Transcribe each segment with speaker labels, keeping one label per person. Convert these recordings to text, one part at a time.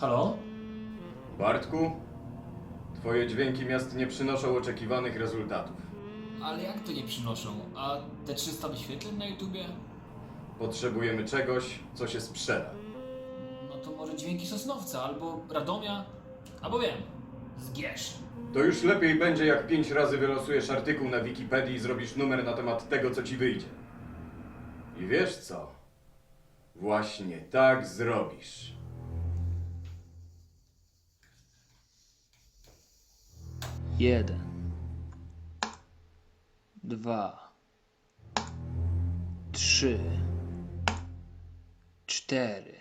Speaker 1: Halo?
Speaker 2: Bartku, twoje dźwięki miast nie przynoszą oczekiwanych rezultatów.
Speaker 1: Ale jak to nie przynoszą? A te 300 wyświetleń na YouTubie?
Speaker 2: Potrzebujemy czegoś, co się sprzeda.
Speaker 1: No to może dźwięki Sosnowca, albo Radomia, albo wiem, Zgierz.
Speaker 2: To już lepiej będzie, jak pięć razy wylosujesz artykuł na Wikipedii i zrobisz numer na temat tego, co ci wyjdzie. I wiesz co? Właśnie tak zrobisz.
Speaker 3: Jeden. Dwa. Trzy. Cztery.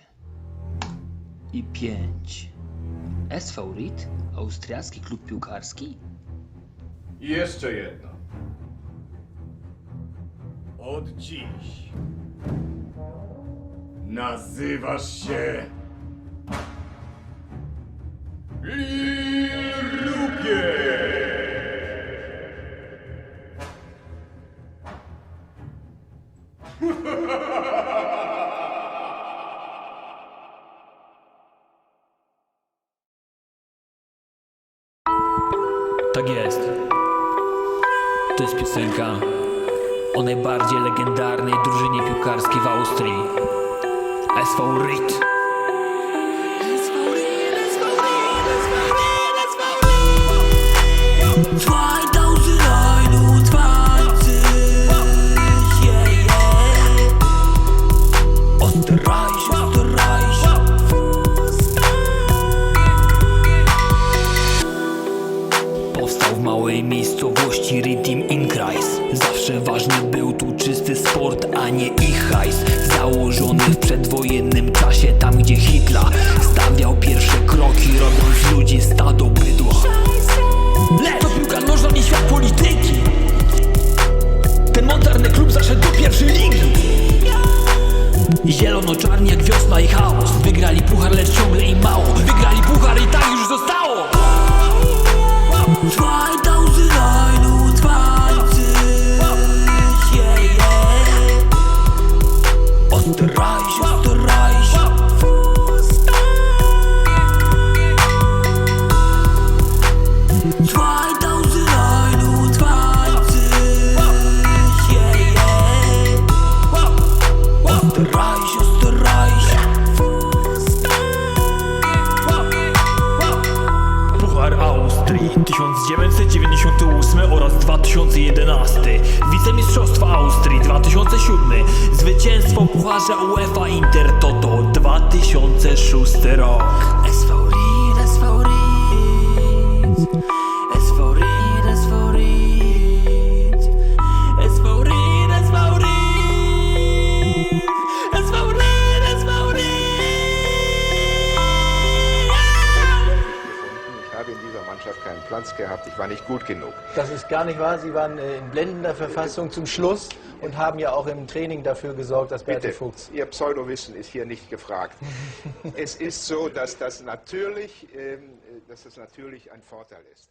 Speaker 3: I pięć. SV? Austriacki klub piłkarski?
Speaker 2: Jeszcze jedno. Od dziś nazywasz się Lilupie!
Speaker 3: Tak jest. To jest piosenka o najbardziej legendarnej drużynie piłkarskiej w Austrii. SV Powstał w małej miejscowości Ritim Inkreis Zawsze ważny był tu czysty sport, a nie ich hajs. Założony w przedwojennym czasie,
Speaker 4: Austrii 1998 oraz 2011 Wicemistrzostwa Austrii 2007 Zwycięstwo Pucharza UEFA Inter Toto 2006 rok
Speaker 5: dieser Mannschaft keinen Platz gehabt. Ich war nicht gut genug.
Speaker 6: Das ist gar nicht wahr. Sie waren äh, in blendender Verfassung zum Schluss und haben ja auch im Training dafür gesorgt, dass
Speaker 5: Bitte,
Speaker 6: Fuchs.
Speaker 5: Ihr Pseudowissen ist hier nicht gefragt. es ist so, dass das natürlich, ähm, dass das natürlich ein Vorteil ist.